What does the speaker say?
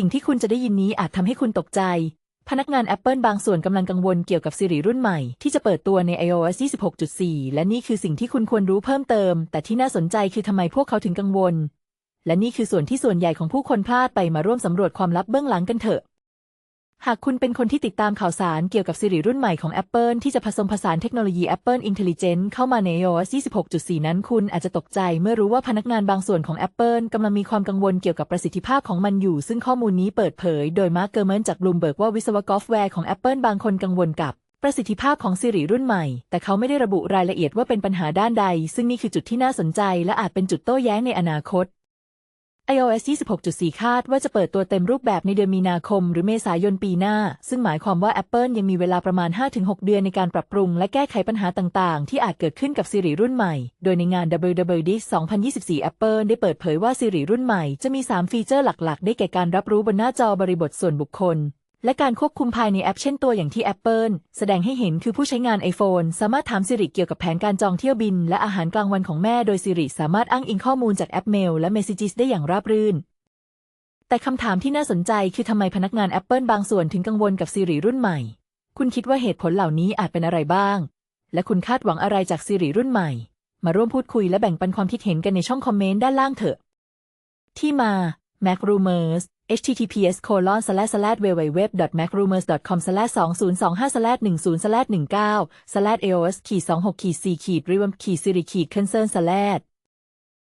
สิ่งที่คุณจะได้ยินนี้อาจทำให้คุณตกใจ พนักงาน Apple บางส่วนกำลังกังวลเกี่ยวกับ Siri รุ่นใหม่ ที่จะเปิดตัวใน iOS 26.4 และนี่คือสิ่งที่คุณควรรู้เพิ่มเติม แต่ที่น่าสนใจคือทำไมพวกเขาถึงกังวล และนี่คือส่วนที่ส่วนใหญ่ของผู้คนพลาดไปมาร่วมสำรวจความลับเบื้องหลังกันเถอะ หากคุณเป็นคนที่ติดตามข่าวสารเกี่ยวกับ Siri รุ่นใหม่ของ Apple ที่จะผสมผสานเทคโนโลยี Apple Intelligence เข้ามาใน iOS 26.4 นั้นคุณอาจจะตกใจเมื่อรู้ว่าพนักงานบางส่วนของ Apple กำลังมีความกังวลเกี่ยวกับประสิทธิภาพของมันอยู่ ซึ่งข้อมูลนี้เปิดเผยโดยมาร์คเกอร์เมนจากบลูมเบิร์กว่าวิศวกรซอฟต์แวร์ของ Apple บางคนกังวลกับประสิทธิภาพของ Siri รุ่นใหม่ แต่เขาไม่ได้ระบุรายละเอียดว่าเป็นปัญหาด้านใด ซึ่งนี่คือจุดที่น่าสนใจและอาจเป็นจุดโต้แย้งในอนาคต iOS 26.4 คาดว่าจะเปิดตัวเต็มรูปแบบในเดือนมีนาคม หรือเมษายนปีหน้า ซึ่งหมายความว่า Apple ยังมีเวลาประมาณ 5-6 เดือนในการปรับปรุงและแก้ไขปัญหาต่างๆ ที่อาจเกิดขึ้นกับ Siri รุ่นใหม่ โดยในงาน WWDC 2024 Apple ได้เปิดเผยว่า Siri รุ่นใหม่จะมี 3 ฟีเจอร์หลัก ๆ ได้แก่การรับรู้บนหน้าจอบริบทส่วนบุคคล และการควบคุมภายในแอปเช่นตัวอย่างที่ Apple แสดงให้เห็นคือผู้ใช้งาน iPhone สามารถถาม Siri เกี่ยวกับแผนการจองเที่ยวบิน และอาหารกลางวันของแม่โดย Siri สามารถอ้างอิงข้อมูลจากแอปเมลและ Messages ได้อย่างราบรื่น แต่คำถามที่น่าสนใจคือทำไมพนักงาน Apple บางส่วนถึงกังวลกับ Siri รุ่นใหม่ คุณคิดว่าเหตุผลเหล่านี้อาจเป็นอะไรบ้าง และคุณคาดหวังอะไรจาก Siri รุ่นใหม่ มาร่วมพูดคุยและแบ่งปันความคิดเห็นกันในช่องคอมเมนต์ด้านล่างเถอะ ที่มา Mac Rumors https colon slash slash www macrumors com slash 2025 slash 10 slash 19 slash aos ขีด26ขีด4ขีด r e v a m ขีด siri ขีด concern slash